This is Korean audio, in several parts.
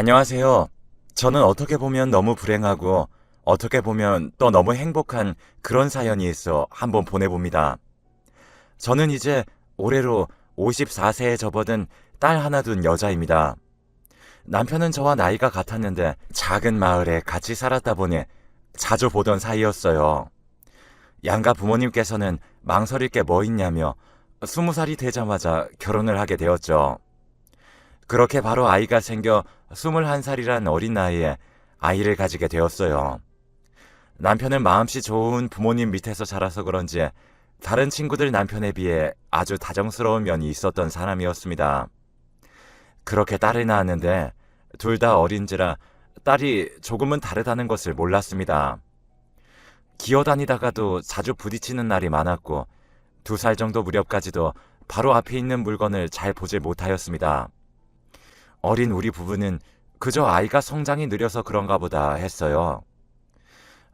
안녕하세요. 저는 어떻게 보면 너무 불행하고 어떻게 보면 또 너무 행복한 그런 사연이 있어 한번 보내봅니다. 저는 이제 올해로 54세에 접어든 딸 하나 둔 여자입니다. 남편은 저와 나이가 같았는데 작은 마을에 같이 살았다 보니 자주 보던 사이였어요. 양가 부모님께서는 망설일 게 뭐 있냐며 20살이 되자마자 결혼을 하게 되었죠. 그렇게 바로 아이가 생겨 21살이란 어린 나이에 아이를 가지게 되었어요. 남편은 마음씨 좋은 부모님 밑에서 자라서 그런지 다른 친구들 남편에 비해 아주 다정스러운 면이 있었던 사람이었습니다. 그렇게 딸을 낳았는데 둘 다 어린지라 딸이 조금은 다르다는 것을 몰랐습니다. 기어다니다가도 자주 부딪히는 날이 많았고 두 살 정도 무렵까지도 바로 앞에 있는 물건을 잘 보질 못하였습니다. 어린 우리 부부는 그저 아이가 성장이 느려서 그런가 보다 했어요.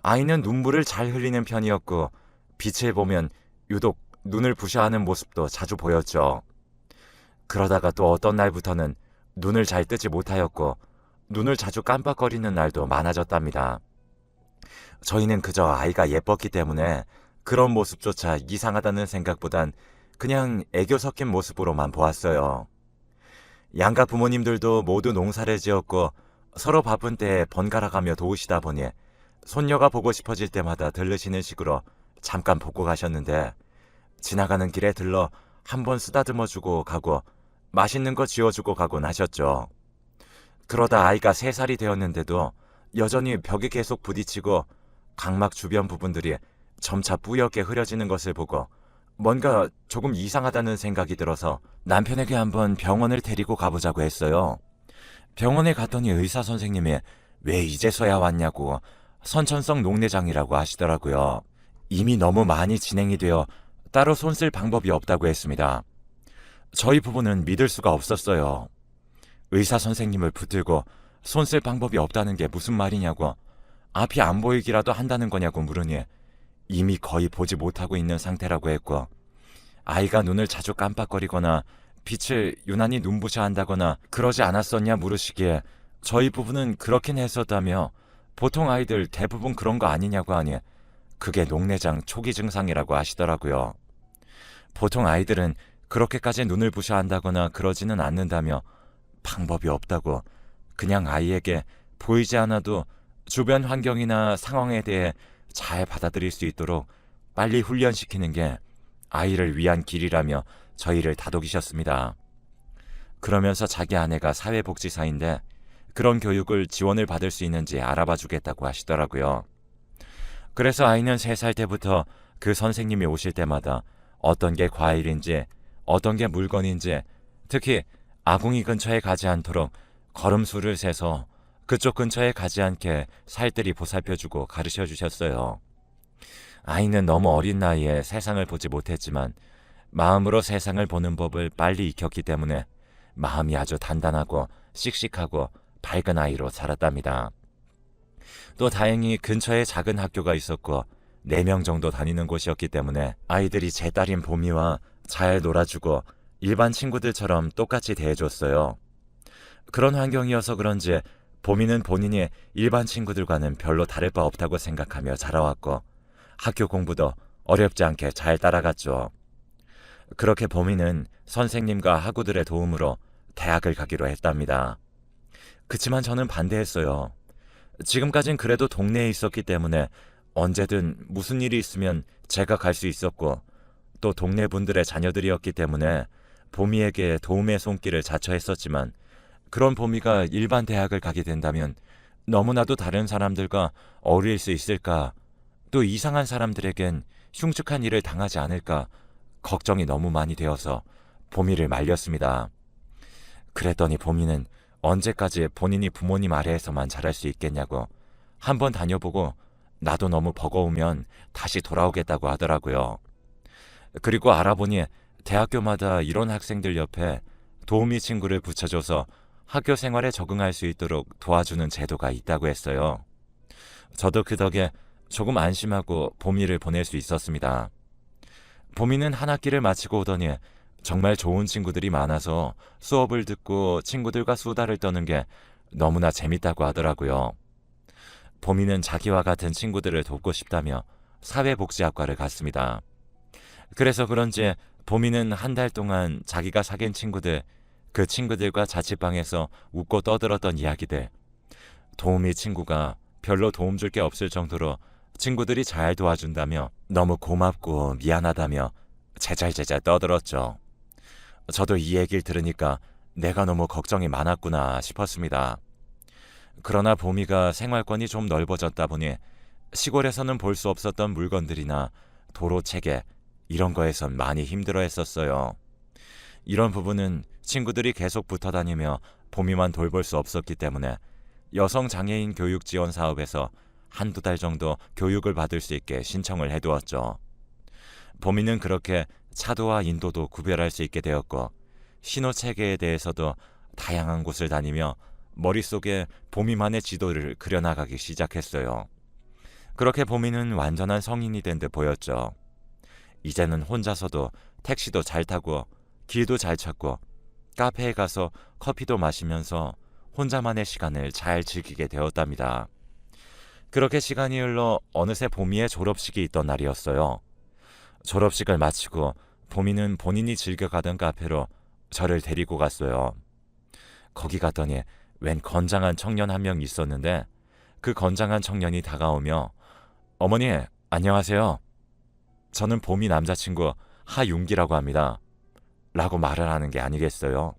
아이는 눈물을 잘 흘리는 편이었고 빛을 보면 유독 눈을 부셔하는 모습도 자주 보였죠. 그러다가 또 어떤 날부터는 눈을 잘 뜨지 못하였고 눈을 자주 깜빡거리는 날도 많아졌답니다. 저희는 그저 아이가 예뻤기 때문에 그런 모습조차 이상하다는 생각보단 그냥 애교 섞인 모습으로만 보았어요. 양가 부모님들도 모두 농사를 지었고 서로 바쁜 때에 번갈아가며 도우시다 보니 손녀가 보고 싶어질 때마다 들르시는 식으로 잠깐 보고 가셨는데 지나가는 길에 들러 한번 쓰다듬어 주고 가고 맛있는 거 지어주고 가곤 하셨죠. 그러다 아이가 세살이 되었는데도 여전히 벽에 계속 부딪히고 각막 주변 부분들이 점차 뿌옇게 흐려지는 것을 보고 뭔가 조금 이상하다는 생각이 들어서 남편에게 한번 병원을 데리고 가보자고 했어요. 병원에 갔더니 의사 선생님이 왜 이제서야 왔냐고 선천성 녹내장이라고 하시더라고요. 이미 너무 많이 진행이 되어 따로 손 쓸 방법이 없다고 했습니다. 저희 부부는 믿을 수가 없었어요. 의사 선생님을 붙들고 손 쓸 방법이 없다는 게 무슨 말이냐고 앞이 안 보이기라도 한다는 거냐고 물으니 이미 거의 보지 못하고 있는 상태라고 했고 아이가 눈을 자주 깜빡거리거나 빛을 유난히 눈부셔 한다거나 그러지 않았었냐 물으시기에 저희 부부는 그렇긴 했었다며 보통 아이들 대부분 그런 거 아니냐고 하니 그게 녹내장 초기 증상이라고 하시더라고요. 보통 아이들은 그렇게까지 눈을 부셔 한다거나 그러지는 않는다며 방법이 없다고 그냥 아이에게 보이지 않아도 주변 환경이나 상황에 대해 잘 받아들일 수 있도록 빨리 훈련시키는 게 아이를 위한 길이라며 저희를 다독이셨습니다. 그러면서 자기 아내가 사회복지사인데 그런 교육을 지원을 받을 수 있는지 알아봐 주겠다고 하시더라고요. 그래서 아이는 3살 때부터 그 선생님이 오실 때마다 어떤 게 과일인지 어떤 게 물건인지 특히 아궁이 근처에 가지 않도록 걸음수를 세서 그쪽 근처에 가지 않게 살뜰히 보살펴주고 가르쳐 주셨어요. 아이는 너무 어린 나이에 세상을 보지 못했지만 마음으로 세상을 보는 법을 빨리 익혔기 때문에 마음이 아주 단단하고 씩씩하고 밝은 아이로 자랐답니다. 또 다행히 근처에 작은 학교가 있었고 4명 정도 다니는 곳이었기 때문에 아이들이 제 딸인 보미와 잘 놀아주고 일반 친구들처럼 똑같이 대해줬어요. 그런 환경이어서 그런지 보미는 본인이 일반 친구들과는 별로 다를 바 없다고 생각하며 자라왔고 학교 공부도 어렵지 않게 잘 따라갔죠. 그렇게 보미는 선생님과 학우들의 도움으로 대학을 가기로 했답니다. 그치만 저는 반대했어요. 지금까진 그래도 동네에 있었기 때문에 언제든 무슨 일이 있으면 제가 갈 수 있었고 또 동네 분들의 자녀들이었기 때문에 보미에게 도움의 손길을 자처했었지만 그런 보미가 일반 대학을 가게 된다면 너무나도 다른 사람들과 어울릴 수 있을까 또 이상한 사람들에겐 흉측한 일을 당하지 않을까 걱정이 너무 많이 되어서 보미를 말렸습니다. 그랬더니 보미는 언제까지 본인이 부모님 아래에서만 자랄 수 있겠냐고 한번 다녀보고 나도 너무 버거우면 다시 돌아오겠다고 하더라고요. 그리고 알아보니 대학교마다 이런 학생들 옆에 도우미 친구를 붙여줘서 학교 생활에 적응할 수 있도록 도와주는 제도가 있다고 했어요. 저도 그 덕에 조금 안심하고 보미를 보낼 수 있었습니다. 보미는 한 학기를 마치고 오더니 정말 좋은 친구들이 많아서 수업을 듣고 친구들과 수다를 떠는 게 너무나 재밌다고 하더라고요. 보미는 자기와 같은 친구들을 돕고 싶다며 사회복지학과를 갔습니다. 그래서 그런지 보미는 한 달 동안 자기가 사귄 친구들, 그 친구들과 자취방에서 웃고 떠들었던 이야기들, 도우미 친구가 별로 도움 줄 게 없을 정도로 친구들이 잘 도와준다며 너무 고맙고 미안하다며 제잘제잘 떠들었죠. 저도 이 얘기를 들으니까 내가 너무 걱정이 많았구나 싶었습니다. 그러나 보미가 생활권이 좀 넓어졌다 보니 시골에서는 볼 수 없었던 물건들이나 도로 체계 이런 거에선 많이 힘들어 했었어요. 이런 부분은 친구들이 계속 붙어 다니며 보미만 돌볼 수 없었기 때문에 여성 장애인 교육 지원 사업에서 한두 달 정도 교육을 받을 수 있게 신청을 해두었죠. 보미는 그렇게 차도와 인도도 구별할 수 있게 되었고 신호 체계에 대해서도 다양한 곳을 다니며 머릿속에 보미만의 지도를 그려나가기 시작했어요. 그렇게 보미는 완전한 성인이 된 듯 보였죠. 이제는 혼자서도 택시도 잘 타고 길도 잘 찾고 카페에 가서 커피도 마시면서 혼자만의 시간을 잘 즐기게 되었답니다. 그렇게 시간이 흘러 어느새 보미의 졸업식이 있던 날이었어요. 졸업식을 마치고 보미는 본인이 즐겨 가던 카페로 저를 데리고 갔어요. 거기 갔더니 웬 건장한 청년 한 명 있었는데 그 건장한 청년이 다가오며 어머니 안녕하세요. 저는 보미 남자친구 하윤기라고 합니다. 라고 말을 하는 게 아니겠어요.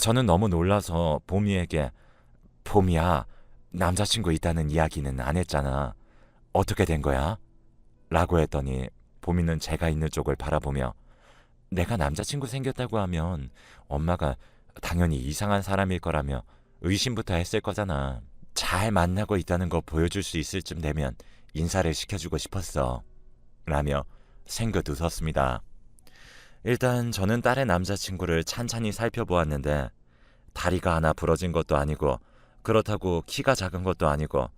저는 너무 놀라서 보미에게 보미야 남자친구 있다는 이야기는 안 했잖아. 어떻게 된 거야? 라고 했더니 보미는 제가 있는 쪽을 바라보며 내가 남자친구 생겼다고 하면 엄마가 당연히 이상한 사람일 거라며 의심부터 했을 거잖아. 잘 만나고 있다는 거 보여줄 수 있을 쯤 되면 인사를 시켜주고 싶었어. 라며 생긋 웃었습니다. 일단 저는 딸의 남자친구를 찬찬히 살펴보았는데 다리가 하나 부러진 것도 아니고 그렇다고 키가 작은 것도 아니고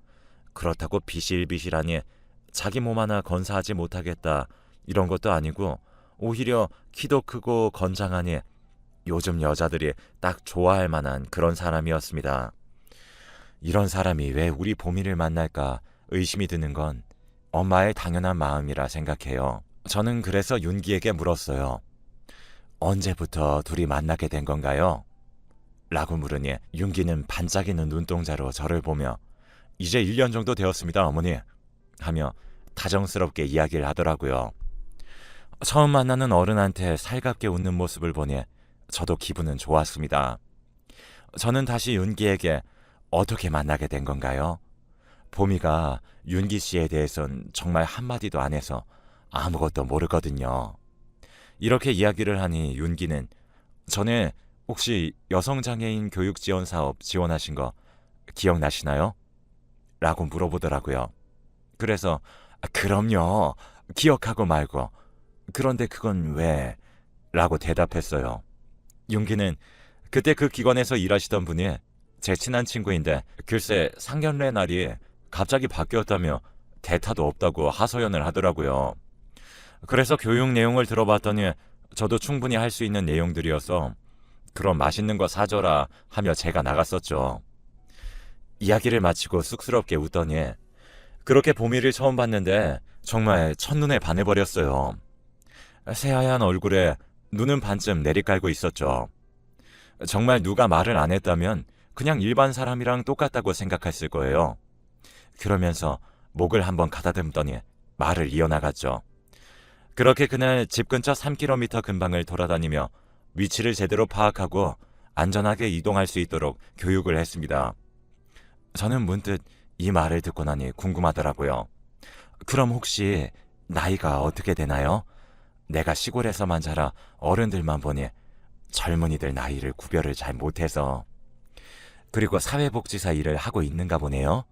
그렇다고 비실비실하니 자기 몸 하나 건사하지 못하겠다 이런 것도 아니고 오히려 키도 크고 건장하니 요즘 여자들이 딱 좋아할 만한 그런 사람이었습니다. 이런 사람이 왜 우리 보미를 만날까 의심이 드는 건 엄마의 당연한 마음이라 생각해요. 저는 그래서 윤기에게 물었어요. 언제부터 둘이 만나게 된 건가요? 라고 물으니 윤기는 반짝이는 눈동자로 저를 보며 이제 1년 정도 되었습니다, 어머니. 하며 다정스럽게 이야기를 하더라고요. 처음 만나는 어른한테 살갑게 웃는 모습을 보니 저도 기분은 좋았습니다. 저는 다시 윤기에게 어떻게 만나게 된 건가요? 보미가 윤기 씨에 대해선 정말 한마디도 안 해서 아무것도 모르거든요. 이렇게 이야기를 하니 윤기는 전에 혹시 여성장애인 교육 지원 사업 지원하신 거 기억나시나요? 라고 물어보더라고요. 그래서 아, 그럼요. 기억하고 말고. 그런데 그건 왜? 라고 대답했어요. 윤기는 그때 그 기관에서 일하시던 분이 제 친한 친구인데 글쎄 상견례 날이 갑자기 바뀌었다며 대타도 없다고 하소연을 하더라고요. 그래서 교육 내용을 들어봤더니 저도 충분히 할 수 있는 내용들이어서 그럼 맛있는 거 사줘라 하며 제가 나갔었죠. 이야기를 마치고 쑥스럽게 웃더니 그렇게 보미를 처음 봤는데 정말 첫눈에 반해버렸어요. 새하얀 얼굴에 눈은 반쯤 내리깔고 있었죠. 정말 누가 말을 안 했다면 그냥 일반 사람이랑 똑같다고 생각했을 거예요. 그러면서 목을 한번 가다듬더니 말을 이어나갔죠. 그렇게 그날 집 근처 3km 근방을 돌아다니며 위치를 제대로 파악하고 안전하게 이동할 수 있도록 교육을 했습니다. 저는 문득 이 말을 듣고 나니 궁금하더라고요. 그럼 혹시 나이가 어떻게 되나요? 내가 시골에서만 자라 어른들만 보니 젊은이들 나이를 구별을 잘 못해서 그리고 사회복지사 일을 하고 있는가 보네요.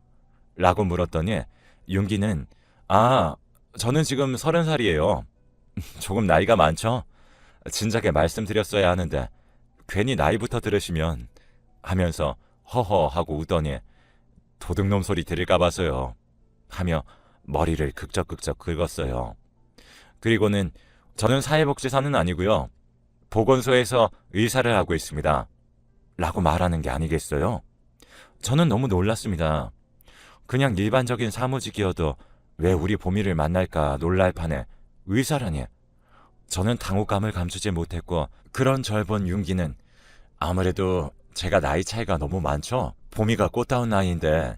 라고 물었더니 윤기는 아 저는 지금 서른 살이에요. 조금 나이가 많죠? 진작에 말씀드렸어야 하는데 괜히 나이부터 들으시면 하면서 허허 하고 웃더니 도둑놈 소리 들을까 봐서요. 하며 머리를 극적극적 긁었어요. 그리고는 저는 사회복지사는 아니고요. 보건소에서 의사를 하고 있습니다. 라고 말하는 게 아니겠어요? 저는 너무 놀랐습니다. 그냥 일반적인 사무직이어도 왜 우리 보미를 만날까 놀랄 판에 의사라니. 저는 당혹감을 감추지 못했고 그런 절 본 윤기는 아무래도 제가 나이 차이가 너무 많죠. 보미가 꽃다운 나이인데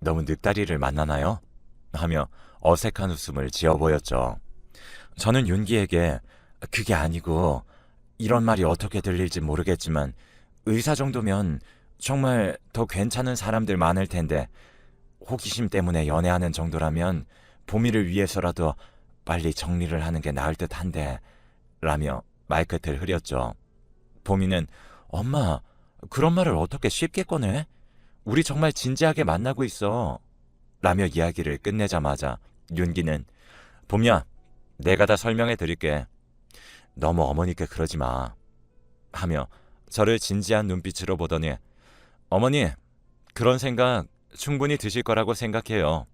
너무 늑다리를 만나나요? 하며 어색한 웃음을 지어 보였죠. 저는 윤기에게 그게 아니고 이런 말이 어떻게 들릴지 모르겠지만 의사 정도면 정말 더 괜찮은 사람들 많을 텐데 호기심 때문에 연애하는 정도라면 보미를 위해서라도 빨리 정리를 하는 게 나을 듯 한데 라며 말끝을 흐렸죠. 보미는 엄마 그런 말을 어떻게 쉽게 꺼내? 우리 정말 진지하게 만나고 있어. 라며 이야기를 끝내자마자 윤기는 봄야 내가 다 설명해 드릴게. 너무 어머니께 그러지 마. 하며 저를 진지한 눈빛으로 보더니 어머니 그런 생각 충분히 드실 거라고 생각해요.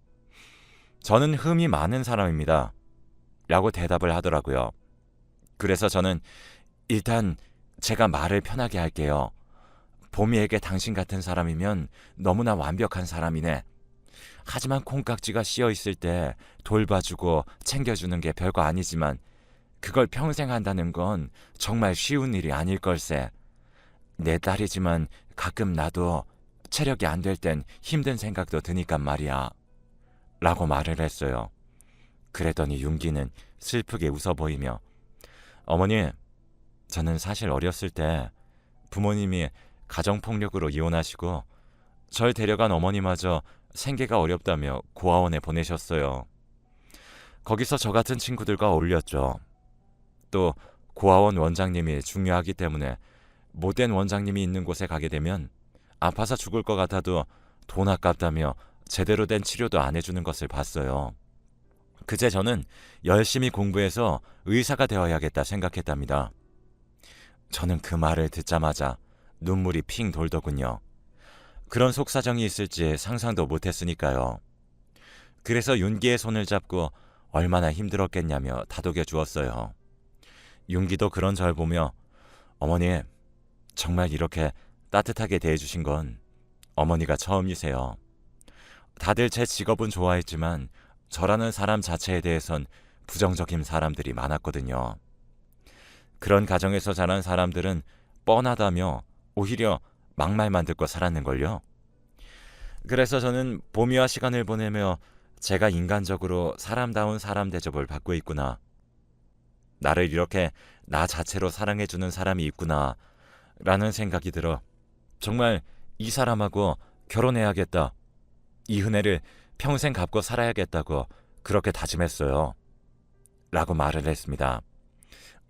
저는 흠이 많은 사람입니다. 라고 대답을 하더라고요. 그래서 저는 일단 제가 말을 편하게 할게요. 봄이에게 당신 같은 사람이면 너무나 완벽한 사람이네. 하지만 콩깍지가 씌어 있을 때 돌봐주고 챙겨주는 게 별거 아니지만 그걸 평생 한다는 건 정말 쉬운 일이 아닐 걸세. 내 딸이지만 가끔 나도 체력이 안 될 땐 힘든 생각도 드니까 말이야. 라고 말을 했어요. 그랬더니 윤기는 슬프게 웃어 보이며 어머니, 저는 사실 어렸을 때 부모님이 가정폭력으로 이혼하시고 절 데려간 어머니마저 생계가 어렵다며 고아원에 보내셨어요. 거기서 저 같은 친구들과 어울렸죠. 또 고아원 원장님이 중요하기 때문에 못된 원장님이 있는 곳에 가게 되면 아파서 죽을 것 같아도 돈 아깝다며 제대로 된 치료도 안 해주는 것을 봤어요. 그제 저는 열심히 공부해서 의사가 되어야겠다 생각했답니다. 저는 그 말을 듣자마자 눈물이 핑 돌더군요. 그런 속사정이 있을지 상상도 못했으니까요. 그래서 윤기의 손을 잡고 얼마나 힘들었겠냐며 다독여 주었어요. 윤기도 그런 절 보며 어머니 정말 이렇게 따뜻하게 대해주신 건 어머니가 처음이세요. 다들 제 직업은 좋아했지만 저라는 사람 자체에 대해선 부정적인 사람들이 많았거든요. 그런 가정에서 자란 사람들은 뻔하다며 오히려 막말만 듣고 살았는걸요. 그래서 저는 봄이와 시간을 보내며 제가 인간적으로 사람다운 사람 대접을 받고 있구나. 나를 이렇게 나 자체로 사랑해주는 사람이 있구나. 라는 생각이 들어 정말 이 사람하고 결혼해야겠다. 이 은혜를 평생 갚고 살아야겠다고 그렇게 다짐했어요. 라고 말을 했습니다.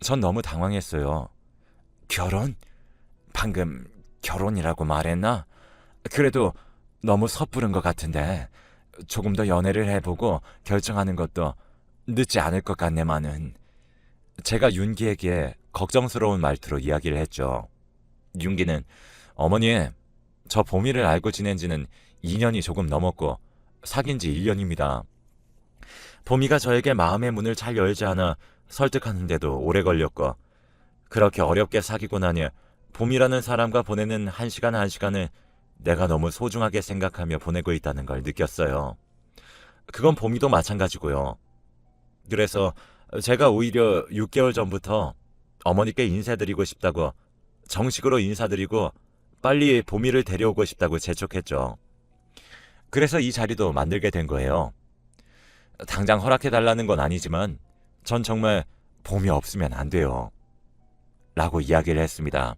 전 너무 당황했어요. 결혼? 방금 결혼이라고 말했나? 그래도 너무 섣부른 것 같은데 조금 더 연애를 해보고 결정하는 것도 늦지 않을 것 같네만은. 제가 윤기에게 걱정스러운 말투로 이야기를 했죠. 윤기는 어머니, 저 보미를 알고 지낸 지는 2년이 조금 넘었고 사귄 지 1년입니다. 보미가 저에게 마음의 문을 잘 열지 않아 설득하는데도 오래 걸렸고 그렇게 어렵게 사귀고 나니 봄이라는 사람과 보내는 한 시간 한 시간을 내가 너무 소중하게 생각하며 보내고 있다는 걸 느꼈어요. 그건 봄이도 마찬가지고요. 그래서 제가 오히려 6개월 전부터 어머니께 인사드리고 싶다고 정식으로 인사드리고 빨리 봄이를 데려오고 싶다고 재촉했죠. 그래서 이 자리도 만들게 된 거예요. 당장 허락해달라는 건 아니지만 전 정말 봄이 없으면 안 돼요. 라고 이야기를 했습니다.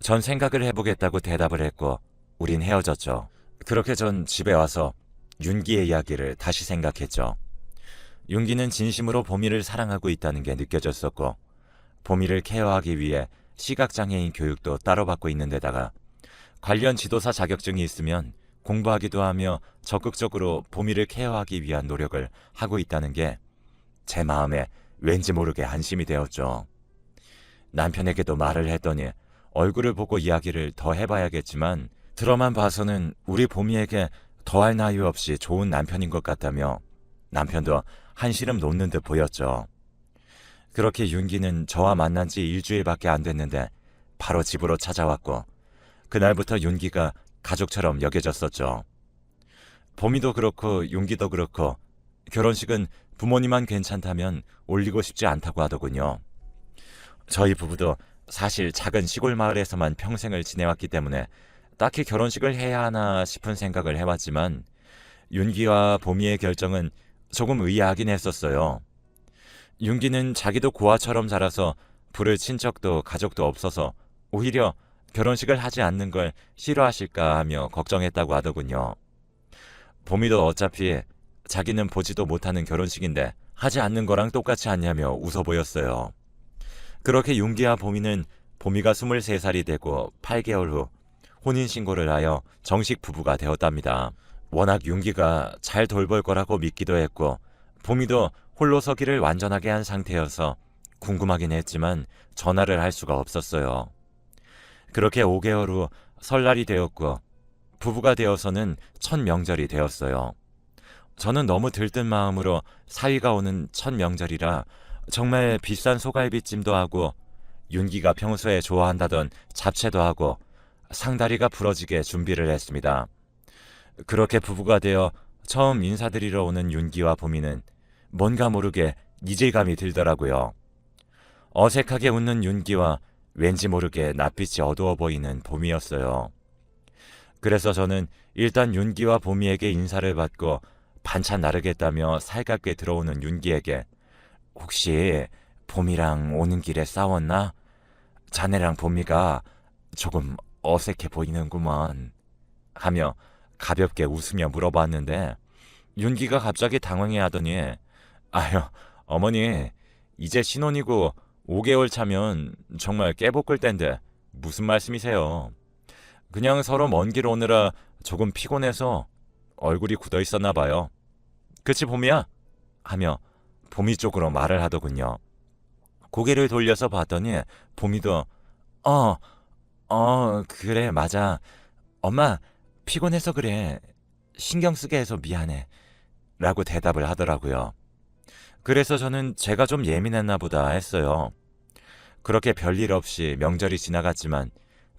전 생각을 해보겠다고 대답을 했고 우린 헤어졌죠. 그렇게 전 집에 와서 윤기의 이야기를 다시 생각했죠. 윤기는 진심으로 보미를 사랑하고 있다는 게 느껴졌었고 보미를 케어하기 위해 시각장애인 교육도 따로 받고 있는 데다가 관련 지도사 자격증이 있으면 공부하기도 하며 적극적으로 보미를 케어하기 위한 노력을 하고 있다는 게 제 마음에 왠지 모르게 안심이 되었죠. 남편에게도 말을 했더니 얼굴을 보고 이야기를 더 해봐야겠지만 들어만 봐서는 우리 보미에게 더할 나위 없이 좋은 남편인 것 같다며 남편도 한시름 놓는 듯 보였죠. 그렇게 윤기는 저와 만난 지 일주일밖에 안 됐는데 바로 집으로 찾아왔고 그날부터 윤기가 가족처럼 여겨졌었죠. 봄이도 그렇고 윤기도 그렇고 결혼식은 부모님만 괜찮다면 올리고 싶지 않다고 하더군요. 저희 부부도 사실 작은 시골 마을에서만 평생을 지내왔기 때문에 딱히 결혼식을 해야 하나 싶은 생각을 해왔지만 윤기와 봄이의 결정은 조금 의아하긴 했었어요. 윤기는 자기도 고아처럼 자라서 부를 친척도 가족도 없어서 오히려 결혼식을 하지 않는 걸 싫어하실까 하며 걱정했다고 하더군요. 봄이도 어차피 자기는 보지도 못하는 결혼식인데 하지 않는 거랑 똑같이 않냐며 웃어 보였어요. 그렇게 윤기와 봄이는 봄이가 23살이 되고 8개월 후 혼인신고를 하여 정식 부부가 되었답니다. 워낙 윤기가 잘 돌볼 거라고 믿기도 했고 봄이도 홀로 서기를 완전하게 한 상태여서 궁금하긴 했지만 전화를 할 수가 없었어요. 그렇게 5개월 후 설날이 되었고 부부가 되어서는 첫 명절이 되었어요. 저는 너무 들뜬 마음으로 사위가 오는 첫 명절이라 정말 비싼 소갈비찜도 하고 윤기가 평소에 좋아한다던 잡채도 하고 상다리가 부러지게 준비를 했습니다. 그렇게 부부가 되어 처음 인사드리러 오는 윤기와 봄이는 뭔가 모르게 이질감이 들더라고요. 어색하게 웃는 윤기와 왠지 모르게 낯빛이 어두워 보이는 봄이었어요. 그래서 저는 일단 윤기와 봄이에게 인사를 받고 반찬 나르겠다며 살갑게 들어오는 윤기에게 혹시 봄이랑 오는 길에 싸웠나? 자네랑 봄이가 조금 어색해 보이는구먼 하며 가볍게 웃으며 물어봤는데 윤기가 갑자기 당황해 하더니 아휴 어머니 이제 신혼이고 5개월 차면 정말 깨볶을 땐데 무슨 말씀이세요? 그냥 서로 먼 길 오느라 조금 피곤해서 얼굴이 굳어 있었나 봐요. 그치 봄이야? 하며 봄이 쪽으로 말을 하더군요. 고개를 돌려서 봤더니 봄이도 어, 어, 그래 맞아. 엄마 피곤해서 그래. 신경 쓰게 해서 미안해. 라고 대답을 하더라고요. 그래서 저는 제가 좀 예민했나 보다 했어요. 그렇게 별일 없이 명절이 지나갔지만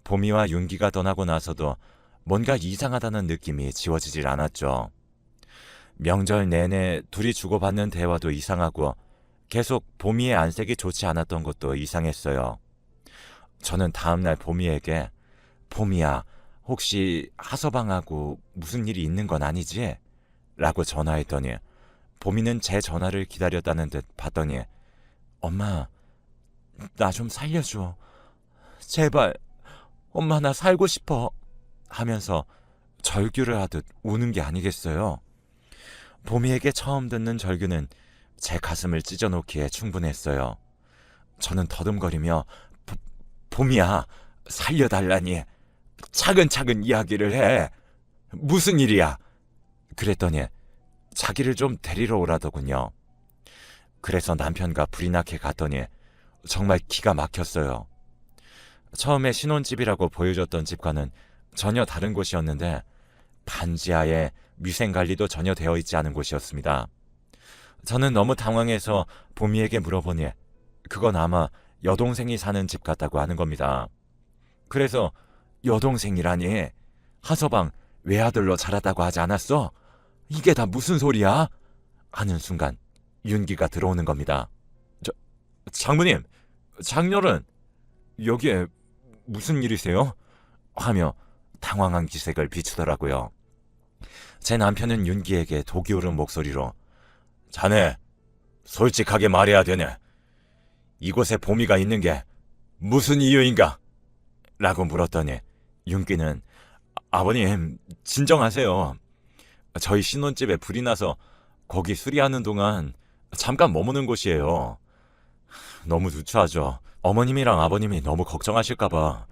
봄이와 윤기가 떠나고 나서도 뭔가 이상하다는 느낌이 지워지질 않았죠. 명절 내내 둘이 주고받는 대화도 이상하고 계속 봄이의 안색이 좋지 않았던 것도 이상했어요. 저는 다음날 봄이에게 봄이야 혹시 하서방하고 무슨 일이 있는 건 아니지? 라고 전화했더니 봄이는 제 전화를 기다렸다는 듯 봤더니 엄마 나 좀 살려줘 제발 엄마 나 살고 싶어 하면서 절규를 하듯 우는 게 아니겠어요. 봄이에게 처음 듣는 절규는 제 가슴을 찢어놓기에 충분했어요. 저는 더듬거리며 보, 봄이야 살려달라니 차근차근 이야기를 해 무슨 일이야 그랬더니 자기를 좀 데리러 오라더군요. 그래서 남편과 불이 나게 갔더니 정말 기가 막혔어요. 처음에 신혼집이라고 보여줬던 집과는 전혀 다른 곳이었는데 반지하에 위생 관리도 전혀 되어 있지 않은 곳이었습니다. 저는 너무 당황해서 보미에게 물어보니 그건 아마 여동생이 사는 집 같다고 하는 겁니다. 그래서 여동생이라니 하서방 외아들로 자랐다고 하지 않았어? 이게 다 무슨 소리야? 하는 순간 윤기가 들어오는 겁니다. 저 장모님, 장녀는 여기에 무슨 일이세요? 하며 당황한 기색을 비추더라고요. 제 남편은 윤기에게 독이 오른 목소리로 자네 솔직하게 말해야 되네. 이곳에 봄이가 있는 게 무슨 이유인가? 라고 물었더니 윤기는 아버님 진정하세요. 저희 신혼집에 불이 나서 거기 수리하는 동안 잠깐 머무는 곳이에요. 너무 누추하죠. 어머님이랑 아버님이 너무 걱정하실까봐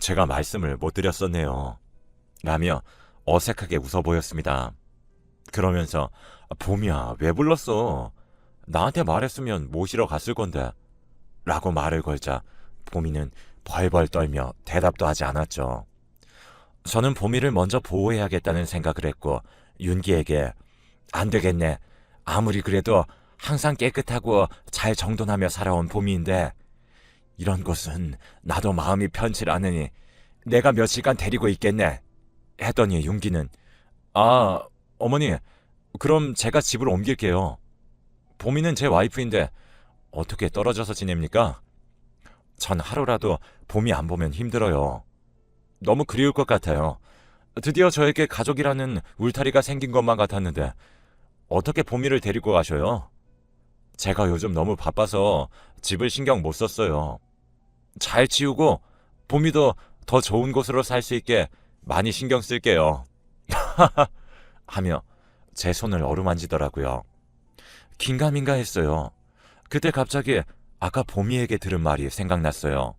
제가 말씀을 못 드렸었네요. 라며 어색하게 웃어 보였습니다. 그러면서 봄이야 왜 불렀어? 나한테 말했으면 모시러 갔을 건데 라고 말을 걸자 봄이는 벌벌 떨며 대답도 하지 않았죠. 저는 봄이를 먼저 보호해야겠다는 생각을 했고 윤기에게 안 되겠네. 아무리 그래도 항상 깨끗하고 잘 정돈하며 살아온 봄이인데 이런 곳은 나도 마음이 편치 않으니 내가 며칠간 데리고 있겠네. 했더니 윤기는 아, 어머니, 그럼 제가 집을 옮길게요. 봄이는 제 와이프인데 어떻게 떨어져서 지냅니까? 전 하루라도 봄이 안 보면 힘들어요. 너무 그리울 것 같아요. 드디어 저에게 가족이라는 울타리가 생긴 것만 같았는데 어떻게 봄이를 데리고 가셔요? 제가 요즘 너무 바빠서 집을 신경 못 썼어요. 잘 치우고 봄이도 더 좋은 곳으로 살 수 있게 많이 신경 쓸게요. 하며 제 손을 어루만지더라고요. 긴가민가 했어요. 그때 갑자기 아까 봄이에게 들은 말이 생각났어요.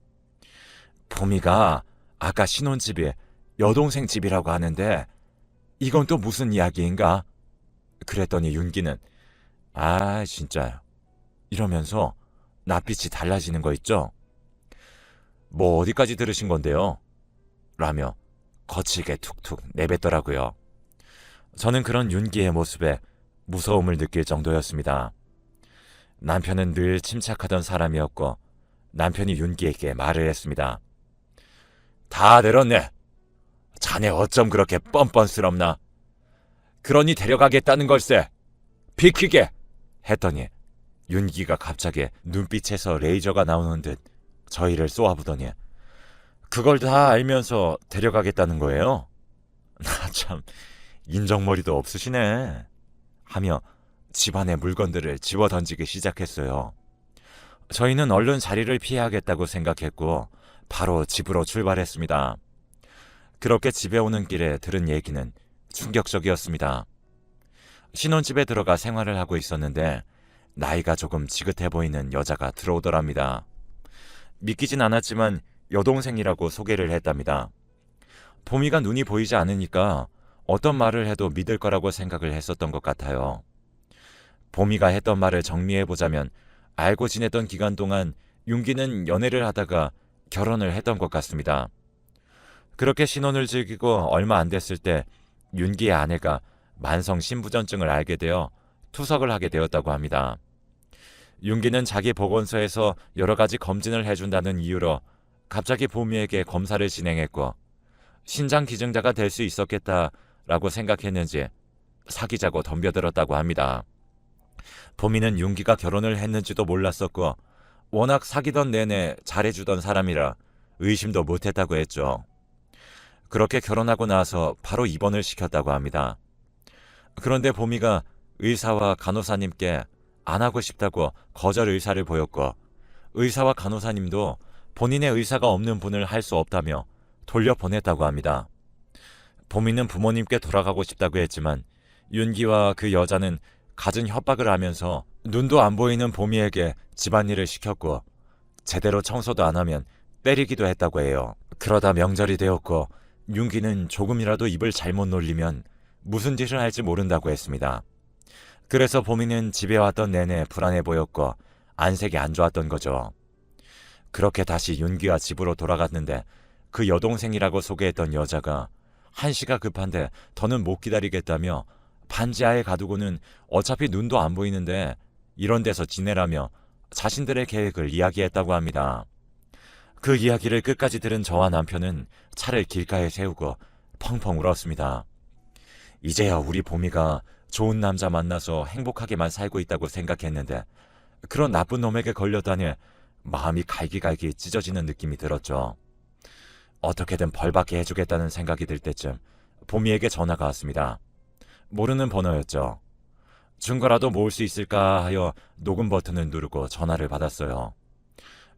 봄이가 아까 신혼집이 여동생 집이라고 하는데 이건 또 무슨 이야기인가? 그랬더니 윤기는 아 진짜요. 이러면서 낯빛이 달라지는 거 있죠? 뭐 어디까지 들으신 건데요? 라며 거칠게 툭툭 내뱉더라고요. 저는 그런 윤기의 모습에 무서움을 느낄 정도였습니다. 남편은 늘 침착하던 사람이었고 남편이 윤기에게 말을 했습니다. 다 들었네. 자네 어쩜 그렇게 뻔뻔스럽나? 그러니 데려가겠다는 걸세. 비키게! 했더니 윤기가 갑자기 눈빛에서 레이저가 나오는 듯 저희를 쏘아보더니 그걸 다 알면서 데려가겠다는 거예요? 나참 인정머리도 없으시네. 하며 집안의 물건들을 집어 던지기 시작했어요. 저희는 얼른 자리를 피해야겠다고 생각했고 바로 집으로 출발했습니다. 그렇게 집에 오는 길에 들은 얘기는 충격적이었습니다. 신혼집에 들어가 생활을 하고 있었는데 나이가 조금 지긋해 보이는 여자가 들어오더랍니다. 믿기진 않았지만 여동생이라고 소개를 했답니다. 봄이가 눈이 보이지 않으니까 어떤 말을 해도 믿을 거라고 생각을 했었던 것 같아요. 봄이가 했던 말을 정리해 보자면 알고 지냈던 기간 동안 윤기는 연애를 하다가 결혼을 했던 것 같습니다. 그렇게 신혼을 즐기고 얼마 안 됐을 때 윤기의 아내가 만성 신부전증을 알게 되어 투석을 하게 되었다고 합니다. 윤기는 자기 보건소에서 여러 가지 검진을 해준다는 이유로 갑자기 봄이에게 검사를 진행했고 신장 기증자가 될 수 있었겠다라고 생각했는지 사귀자고 덤벼들었다고 합니다. 봄이는 윤기가 결혼을 했는지도 몰랐었고 워낙 사귀던 내내 잘해주던 사람이라 의심도 못했다고 했죠. 그렇게 결혼하고 나서 바로 입원을 시켰다고 합니다. 그런데 봄이가 의사와 간호사님께 안 하고 싶다고 거절 의사를 보였고 의사와 간호사님도 본인의 의사가 없는 분을 할 수 없다며 돌려보냈다고 합니다. 봄이는 부모님께 돌아가고 싶다고 했지만 윤기와 그 여자는 갖은 협박을 하면서 눈도 안 보이는 봄이에게 집안일을 시켰고 제대로 청소도 안 하면 때리기도 했다고 해요. 그러다 명절이 되었고 윤기는 조금이라도 입을 잘못 놀리면 무슨 짓을 할지 모른다고 했습니다. 그래서 봄이는 집에 왔던 내내 불안해 보였고 안색이 안 좋았던 거죠. 그렇게 다시 윤기와 집으로 돌아갔는데 그 여동생이라고 소개했던 여자가 한시가 급한데 더는 못 기다리겠다며 반지하에 가두고는 어차피 눈도 안 보이는데 이런 데서 지내라며 자신들의 계획을 이야기했다고 합니다. 그 이야기를 끝까지 들은 저와 남편은 차를 길가에 세우고 펑펑 울었습니다. 이제야 우리 봄이가 좋은 남자 만나서 행복하게만 살고 있다고 생각했는데 그런 나쁜 놈에게 걸렸다니 마음이 갈기갈기 찢어지는 느낌이 들었죠. 어떻게든 벌받게 해주겠다는 생각이 들 때쯤 봄이에게 전화가 왔습니다. 모르는 번호였죠. 증거라도 모을 수 있을까 하여 녹음 버튼을 누르고 전화를 받았어요.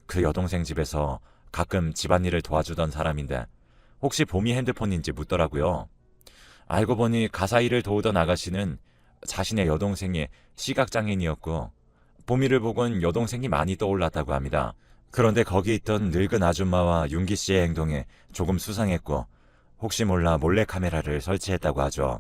그 여동생 집에서 가끔 집안일을 도와주던 사람인데 혹시 봄이 핸드폰인지 묻더라고요. 알고 보니 가사 일을 도우던 아가씨는 자신의 여동생이 시각장애인이었고 봄이를 보곤 여동생이 많이 떠올랐다고 합니다. 그런데 거기 있던 늙은 아줌마와 윤기 씨의 행동에 조금 수상했고 혹시 몰라 몰래 카메라를 설치했다고 하죠.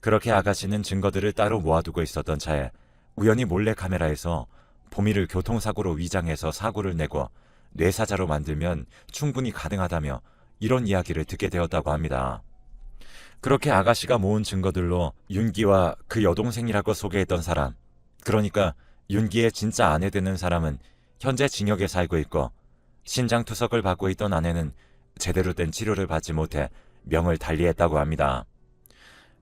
그렇게 아가씨는 증거들을 따로 모아두고 있었던 차에 우연히 몰래 카메라에서 봄이를 교통사고로 위장해서 사고를 내고 뇌사자로 만들면 충분히 가능하다며 이런 이야기를 듣게 되었다고 합니다. 그렇게 아가씨가 모은 증거들로 윤기와 그 여동생이라고 소개했던 사람, 그러니까 윤기의 진짜 아내 되는 사람은 현재 징역에 살고 있고 신장 투석을 받고 있던 아내는 제대로 된 치료를 받지 못해 명을 달리했다고 합니다.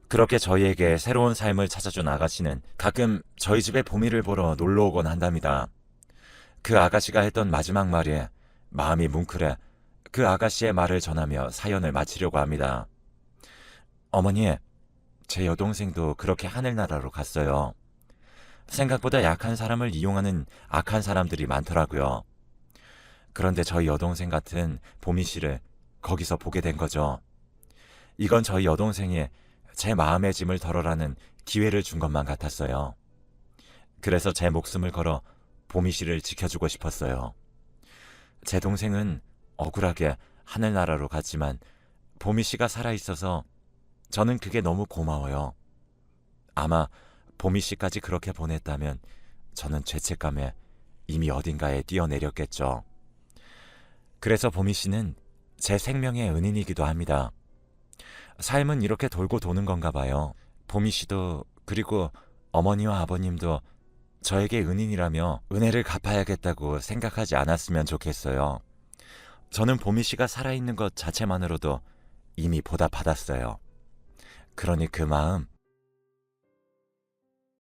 그렇게 저희에게 새로운 삶을 찾아준 아가씨는 가끔 저희 집에 보미를 보러 놀러 오곤 한답니다. 그 아가씨가 했던 마지막 말에 마음이 뭉클해 그 아가씨의 말을 전하며 사연을 마치려고 합니다. 어머니, 제 여동생도 그렇게 하늘나라로 갔어요. 생각보다 약한 사람을 이용하는 악한 사람들이 많더라고요. 그런데 저희 여동생 같은 보미 씨를 거기서 보게 된 거죠. 이건 저희 여동생이 제 마음의 짐을 덜어라는 기회를 준 것만 같았어요. 그래서 제 목숨을 걸어 보미 씨를 지켜주고 싶었어요. 제 동생은 억울하게 하늘나라로 갔지만 보미 씨가 살아있어서 저는 그게 너무 고마워요. 아마 보미 씨까지 그렇게 보냈다면 저는 죄책감에 이미 어딘가에 뛰어내렸겠죠. 그래서 보미 씨는 제 생명의 은인이기도 합니다. 삶은 이렇게 돌고 도는 건가 봐요. 보미 씨도 그리고 어머니와 아버님도 저에게 은인이라며 은혜를 갚아야겠다고 생각하지 않았으면 좋겠어요. 저는 보미 씨가 살아있는 것 자체만으로도 이미 보답받았어요. 그러니 그 마음